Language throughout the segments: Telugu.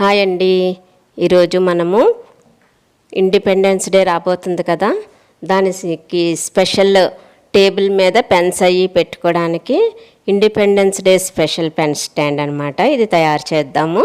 హాయ్ అండి. ఈరోజు మనము ఇండిపెండెన్స్ డే రాబోతుంది కదా. దానికి స్పెషల్ టేబుల్ మీద పెన్స్ అయ్యి పెట్టుకోవడానికి independence day special pen stand అనమాట ఇది తయారు చేద్దాము.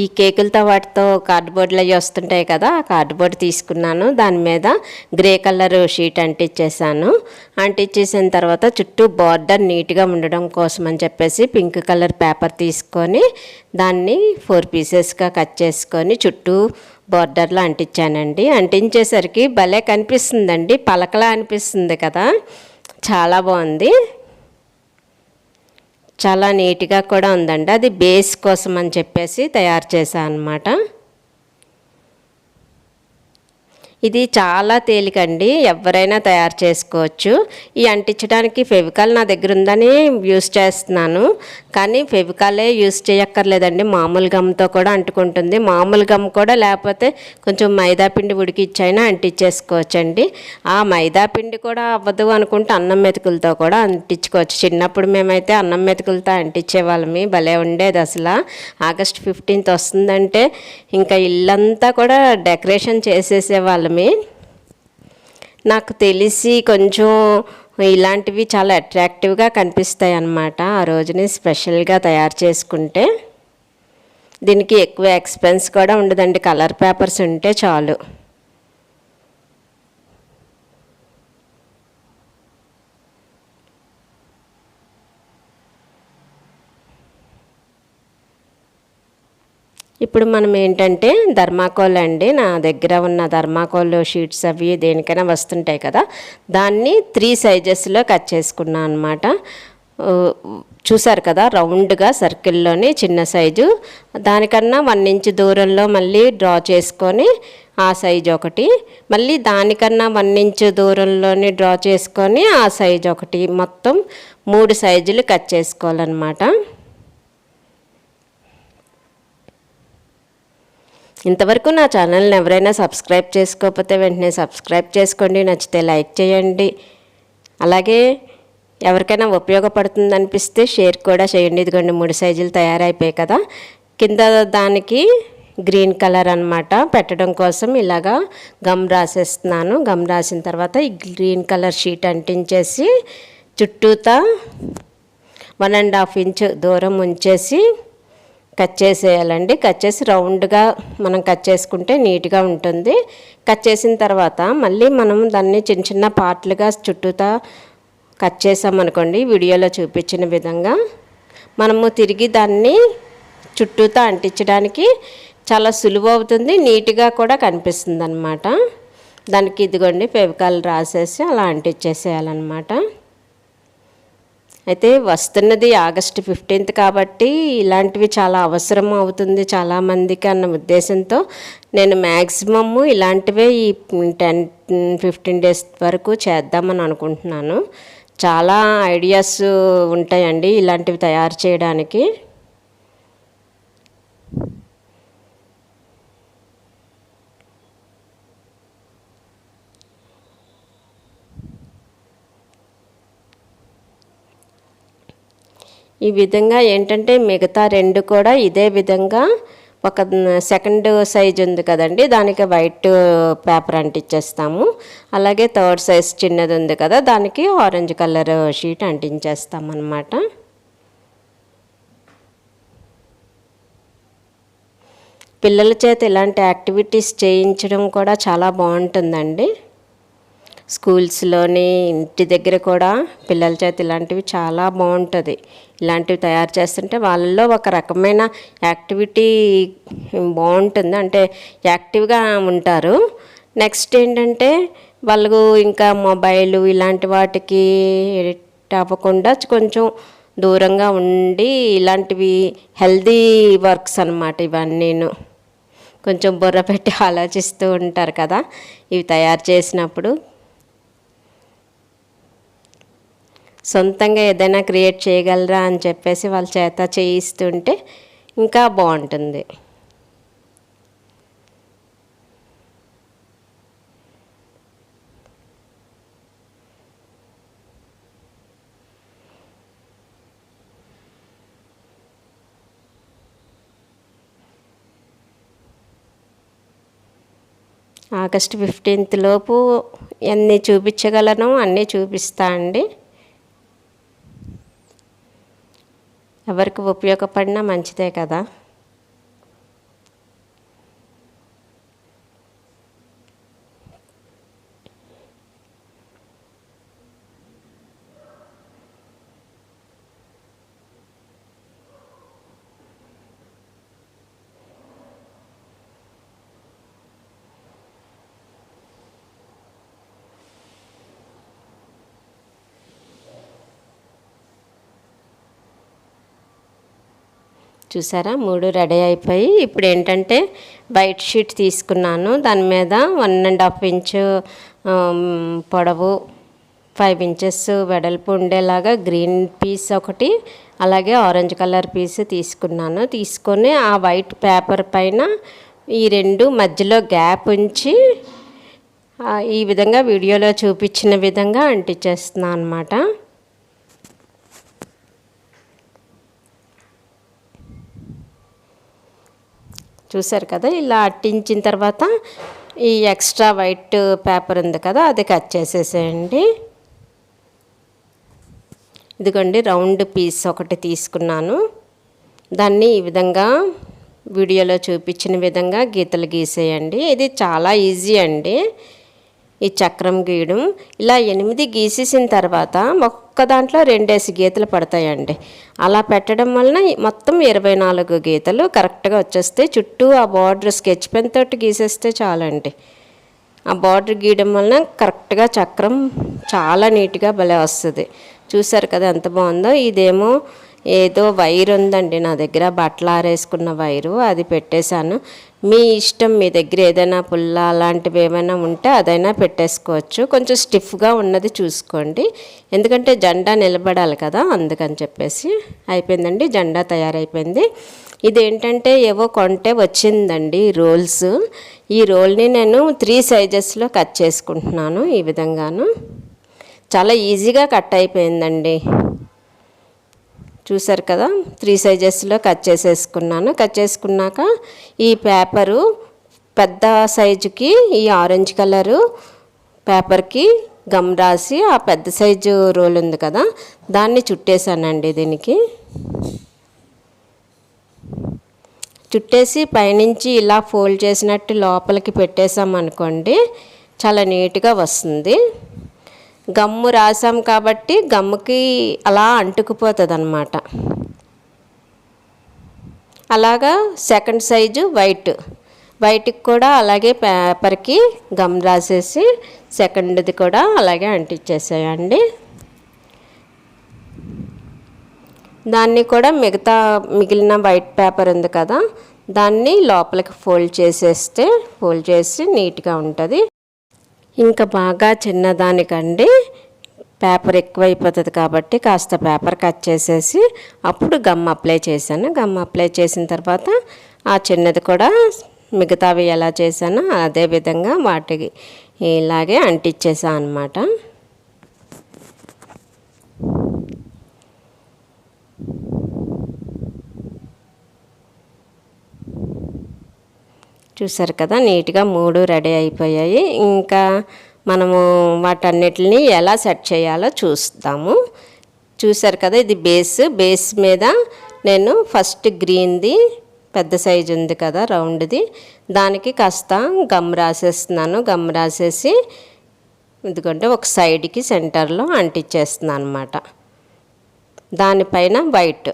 ఈ కేకులతో వాటితో కార్డ్బోర్డ్లు అవి వస్తుంటాయి కదా ఆ కార్డ్బోర్డ్ తీసుకున్నాను. దాని మీద గ్రే కలర్ షీట్ అంటించేసాను అంటించేసిన తర్వాత చుట్టూ బార్డర్ నీట్గా ఉండడం కోసం అని చెప్పేసి పింక్ కలర్ పేపర్ తీసుకొని దాన్ని ఫోర్ పీసెస్గా కట్ చేసుకొని చుట్టూ బార్డర్లో అంటించానండి అంటించేసరికి భలే కనిపిస్తుందండి. పలకలా అనిపిస్తుంది కదా. చాలా బాగుంది. చాలా నీట్గా కూడా ఉందండి. అది బేస్ కోసం అని చెప్పేసి తయారు చేశాను అనమాట ఇది చాలా తేలికండి. ఎవరైనా తయారు చేసుకోవచ్చు. ఈ అంటించడానికి ఫెవికాల్ నా దగ్గర ఉందని యూస్ చేస్తున్నాను. కానీ ఫెవికాలే యూస్ చేయక్కర్లేదండి. మామూలు గమ్తో కూడా అంటుకుంటుంది. మామూలు గమ్ కూడా లేకపోతే కొంచెం మైదా పిండి ఉడికిచ్చైనా అంటించేసుకోవచ్చండి. ఆ మైదా పిండి కూడా అవ్వదు అనుకుంటే అన్నం మెతుకులతో కూడా అంటించుకోవచ్చు. చిన్నప్పుడు మేమైతే అన్నం మెతుకులతో అంటించేవాళ్ళమి భలే ఉండేది అసలు. ఆగస్ట్ ఫిఫ్టీన్త్ వస్తుందంటే ఇంకా ఇల్లంతా కూడా డెకరేషన్ చేసేసేవాళ్ళమి నాకు తెలిసి కొంచెం ఇలాంటివి చాలా అట్రాక్టివ్గా కనిపిస్తాయి అన్నమాట ఆ రోజుని స్పెషల్గా తయారు చేసుకుంటే. దీనికి ఎక్కువ ఎక్స్పెన్స్ కూడా ఉండదండి కలర్ పేపర్స్ ఉంటే చాలు. ఇప్పుడు మనం ఏంటంటే ధర్మాకోల్ అండి నా దగ్గర ఉన్న ధర్మాకోల్ షీట్స్ అవి దేనికైనా వస్తుంటాయి కదా దాన్ని త్రీ సైజెస్లో కట్ చేసుకున్నాను అనమాట చూసారు కదా రౌండ్గా సర్కిల్లోని చిన్న సైజు దానికన్నా వన్ ఇంచ్ దూరంలో మళ్ళీ డ్రా చేసుకొని ఆ సైజు ఒకటి మళ్ళీ దానికన్నా వన్ ఇంచ్ దూరంలోని డ్రా చేసుకొని ఆ సైజు ఒకటి మొత్తం మూడు సైజులు కట్ చేసుకోవాలన్నమాట. ఇంతవరకు నా ఛానల్ని ఎవరైనా సబ్స్క్రైబ్ చేసుకోకపోతే వెంటనే సబ్స్క్రైబ్ చేసుకోండి నచ్చితే లైక్ చేయండి. అలాగే ఎవరికైనా ఉపయోగపడుతుంది అనిపిస్తే షేర్ కూడా చేయండి. ఇదిగోండి మూడు సైజులు తయారైపోయాయి కదా. కింద దానికి గ్రీన్ కలర్ అనమాట పెట్టడం కోసం ఇలాగా గమ్ రాసేస్తున్నాను. గమ్ రాసిన తర్వాత ఈ గ్రీన్ కలర్ షీట్ అంటించేసి చుట్టూతా వన్ అండ్ హాఫ్ ఇంచ్ దూరం ఉంచేసి కట్ చేసేయాలండి. కట్ చేసి రౌండ్గా మనం కట్ చేసుకుంటే నీట్గా ఉంటుంది. కట్ చేసిన తర్వాత మళ్ళీ మనం దాన్ని చిన్న చిన్న పార్ట్లుగా చుట్టూతా కట్ చేసామనుకోండి వీడియోలో చూపించిన విధంగా. మనము తిరిగి దాన్ని చుట్టూతా అంటించడానికి చాలా సులువు అవుతుంది నీట్గా కూడా కనిపిస్తుంది అనమాట దానికి ఇదిగోండి ఫెవికాల్ రాసేసి అలా అంటించేసేయాలన్నమాట. అయితే వస్తున్నది ఆగస్ట్ ఫిఫ్టీన్త్ కాబట్టి ఇలాంటివి చాలా అవసరం అవుతుంది చాలామందికి అన్న ఉద్దేశంతో. నేను మ్యాక్సిమమ్ ఇలాంటివే ఈ టెన్ ఫిఫ్టీన్ డేస్ వరకు చేద్దామని అనుకుంటున్నాను. చాలా ఐడియాస్ ఉంటాయండి ఇలాంటివి తయారు చేయడానికి. ఈ విధంగా ఏంటంటే మిగతా రెండు కూడా ఇదే విధంగా ఒక సెకండ్ సైజ్ ఉంది కదండి దానికి వైట్ పేపర్ అంటించేస్తాము అలాగే థర్డ్ సైజ్ చిన్నది ఉంది కదా దానికి ఆరెంజ్ కలర్ షీట్ అంటించేస్తామన్నమాట పిల్లల చేత ఇలాంటి యాక్టివిటీస్ చేయించడం కూడా చాలా బాగుంటుందండి. స్కూల్స్లోని ఇంటి దగ్గర కూడా పిల్లల చేత ఇలాంటివి చాలా బాగుంటుంది. ఇలాంటివి తయారు చేస్తుంటే వాళ్ళల్లో ఒక రకమైన యాక్టివిటీ బాగుంటుంది. అంటే యాక్టివ్గా ఉంటారు. నెక్స్ట్ ఏంటంటే వాళ్ళు ఇంకా మొబైల్ ఇలాంటి వాటికి అవ్వకుండా కొంచెం దూరంగా ఉండి ఇలాంటివి హెల్దీ వర్క్స్ అనమాట ఇవన్నీను. కొంచెం బుర్ర పెట్టి ఆలోచిస్తూ ఉంటారు కదా. ఇవి తయారు చేసినప్పుడు సొంతంగా ఏదైనా క్రియేట్ చేయగలరా అని చెప్పేసి వాళ్ళ చేత చేయిస్తుంటే ఇంకా బాగుంటుంది. ఆగస్ట్ ఫిఫ్టీన్త్ లోపు ఎన్ని చూపించగలను? అన్నీ చూపిస్తా అండి. ఎవరికి ఉపయోగపడినా మంచిదే కదా. చూసారా? మూడు రెడీ అయిపోయి ఇప్పుడు ఏంటంటే వైట్ షీట్ తీసుకున్నాను. దాని మీద వన్ అండ్ హాఫ్ ఇంచు పొడవు ఫైవ్ ఇంచెస్ వెడల్పు ఉండేలాగా గ్రీన్ పీస్ ఒకటి అలాగే ఆరెంజ్ కలర్ పీస్ తీసుకున్నాను. తీసుకొని ఆ వైట్ పేపర్ పైన ఈ రెండు మధ్యలో గ్యాప్ ఉంచి ఈ విధంగా వీడియోలో చూపించిన విధంగా అంటించేస్తున్నాను అనమాట చూసారు కదా ఇలా అట్టించిన తర్వాత ఈ ఎక్స్ట్రా వైట్ పేపర్ ఉంది కదా అది కట్ చేసేసేయండి. ఇదిగోండి రౌండ్ పీస్ ఒకటి తీసుకున్నాను. దాన్ని ఈ విధంగా వీడియోలో చూపించిన విధంగా గీతలు గీసేయండి. ఇది చాలా ఈజీ అండి ఈ చక్రం గీయడం. ఇలా ఎనిమిది గీసేసిన తర్వాత ఒక్క దాంట్లో రెండేసి గీతలు పడతాయండి. అలా పెట్టడం వలన మొత్తం ఇరవై నాలుగు గీతలు కరెక్ట్గా వచ్చేస్తే చుట్టూ ఆ బార్డర్ స్కెచ్ పెన్ తోటి గీసేస్తే చాలండి. ఆ బార్డర్ గీయడం వలన కరెక్ట్గా చక్రం చాలా నీట్గా భలే వస్తుంది. చూసారు కదా ఎంత బాగుందో? ఇదేమో ఏదో వైర్ ఉందండి నా దగ్గర బట్టలు ఆరేసుకున్న వైరు అది పెట్టేశాను. మీ ఇష్టం మీ దగ్గర ఏదైనా పుల్ల అలాంటివి ఏమైనా ఉంటే అదైనా పెట్టేసుకోవచ్చు. కొంచెం స్టిఫ్గా ఉన్నది చూసుకోండి. ఎందుకంటే జెండా నిలబడాలి కదా అందుకని చెప్పేసి. అయిపోయిందండి జెండా తయారైపోయింది. ఇదేంటంటే ఏవో కొంటే వచ్చిందండి రోల్స్. ఈ రోల్ని నేను త్రీ సైజెస్లో కట్ చేసుకుంటున్నాను ఈ విధంగాను. చాలా ఈజీగా కట్ అయిపోయిందండి. చూసారు కదా? త్రీ సైజెస్లో కట్ చేసేసుకున్నాను. కట్ చేసుకున్నాక ఈ పేపరు పెద్ద సైజుకి ఈ ఆరెంజ్ కలరు పేపర్కి గమ్ రాసి ఆ పెద్ద సైజు రోల్ ఉంది కదా? దాన్ని చుట్టేసానండి దీనికి. చుట్టేసి పైనుంచి ఇలా ఫోల్డ్ చేసినట్టు లోపలికి పెట్టేసామనుకోండి చాలా నీట్గా వస్తుంది. గమ్ము రాసాం కాబట్టి గమ్ముకి అలా అంటుకుపోతుంది అనమాట అలాగా సెకండ్ సైజు వైట్. వైట్కి కూడా అలాగే పేపర్కి గమ్ రాసేసి సెకండ్ది కూడా అలాగే అంటించేసేయండి దాన్ని కూడా మిగతా మిగిలిన వైట్ పేపర్ ఉంది కదా దాన్ని లోపలికి ఫోల్డ్ చేసేస్తే ఫోల్డ్ చేసి నీట్గా ఉంటుంది. ఇంకా బాగా చిన్నదానికండి. పేపర్ ఎక్కువైపోతుంది కాబట్టి కాస్త పేపర్ కట్ చేసేసి అప్పుడు గమ్ అప్లై చేశాను. గమ్ అప్లై చేసిన తర్వాత ఆ చిన్నది కూడా మిగతావి ఎలా చేశానో అదే విధంగా వాటికి ఇలాగే అంటించేసాను అనమాట చూసారు కదా నీట్గా మూడు రెడీ అయిపోయాయి. ఇంకా మనము వాటన్నిటిని ఎలా సెట్ చేయాలో చూస్తాము. చూసారు కదా ఇది బేస్. బేస్ మీద నేను ఫస్ట్ గ్రీన్ది పెద్ద సైజు ఉంది కదా రౌండ్ది. దానికి కాస్త గమ్ రాసేస్తున్నాను. గమ్ రాసేసి ఎందుకంటే ఒక సైడ్కి సెంటర్లో అంటించేస్తున్నాను అనమాట దానిపైన వైట్.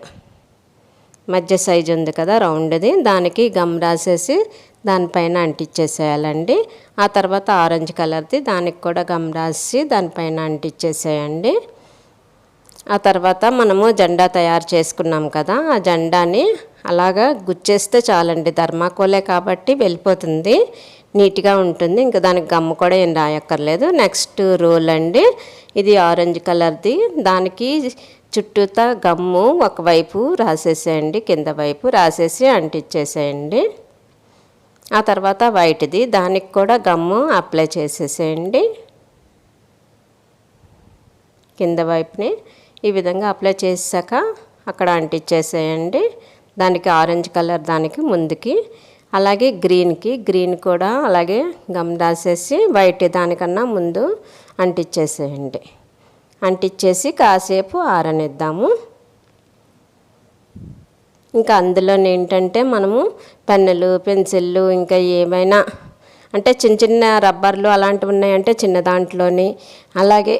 మధ్య సైజు ఉంది కదా రౌండ్ది. దానికి గమ్ రాసేసి దానిపైన అంటించేసేయాలండి ఆ తర్వాత ఆరెంజ్ కలర్ది దానికి కూడా గమ్ రాసి దానిపైన అంటించేసేయండి ఆ తర్వాత మనము జెండా తయారు చేసుకున్నాం కదా ఆ జెండాని అలాగా గుచ్చేస్తే చాలండి. ధర్మాకోలే కాబట్టి వెళ్ళిపోతుంది నీట్గా ఉంటుంది. ఇంకా దానికి గమ్ము కూడా ఏం రాయక్కర్లేదు. నెక్స్ట్ రోల్ అండి ఇది ఆరెంజ్ కలర్ది. దానికి చుట్టూతా గమ్ము ఒకవైపు రాసేసేయండి కింద వైపు రాసేసి అంటించేసేయండి ఆ తర్వాత వైట్ది. దానికి కూడా గమ్ము అప్లై చేసేసేయండి. కింద వైపుని ఈ విధంగా అప్లై చేసాక అక్కడ అంటించేసేయండి దానికి ఆరెంజ్ కలర్ దానికి ముందుకి. అలాగే గ్రీన్కి గ్రీన్ కూడా అలాగే గమ్ రాసేసి వైట్ దానికన్నా ముందు అంటించేసేయండి అంటించేసి కాసేపు ఆరనిద్దాము. ఇంకా అందులో ఏంటంటే మనము పెన్నులు పెన్సిళ్ళు ఇంకా ఏమైనా అంటే చిన్న చిన్న రబ్బర్లు అలాంటివి ఉన్నాయంటే చిన్న దాంట్లోని అలాగే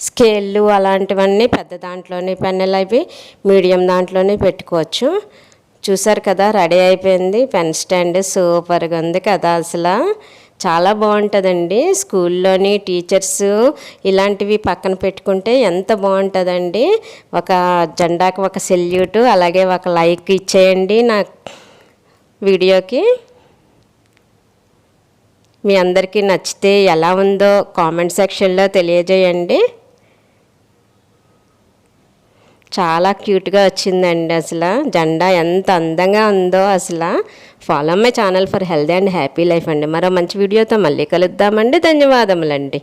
స్కేళ్ళు అలాంటివన్నీ పెద్ద దాంట్లోని పెన్నులు అవి మీడియం దాంట్లోనే పెట్టుకోవచ్చు. చూసారు కదా రెడీ అయిపోయింది పెన్ స్టాండ్ సూపర్గా ఉంది కదా అసలు. చాలా బాగుంటుందండి. స్కూల్లోని టీచర్స్ ఇలాంటివి పక్కన పెట్టుకుంటే ఎంత బాగుంటుందండి. ఒక జెండాకి ఒక సెల్యూట్ అలాగే ఒక లైక్ ఇచ్చేయండి నా వీడియోకి. మీ అందరికీ నచ్చితే ఎలా ఉందో కామెంట్ సెక్షన్లో తెలియజేయండి. చాలా క్యూట్గా వచ్చిందండి అసలు. జెండా ఎంత అందంగా ఉందో అసలు. Follow my channel for healthy and happy life అండి. మరో మంచి వీడియోతో మళ్ళీ కలుద్దామండి. ధన్యవాదములండి.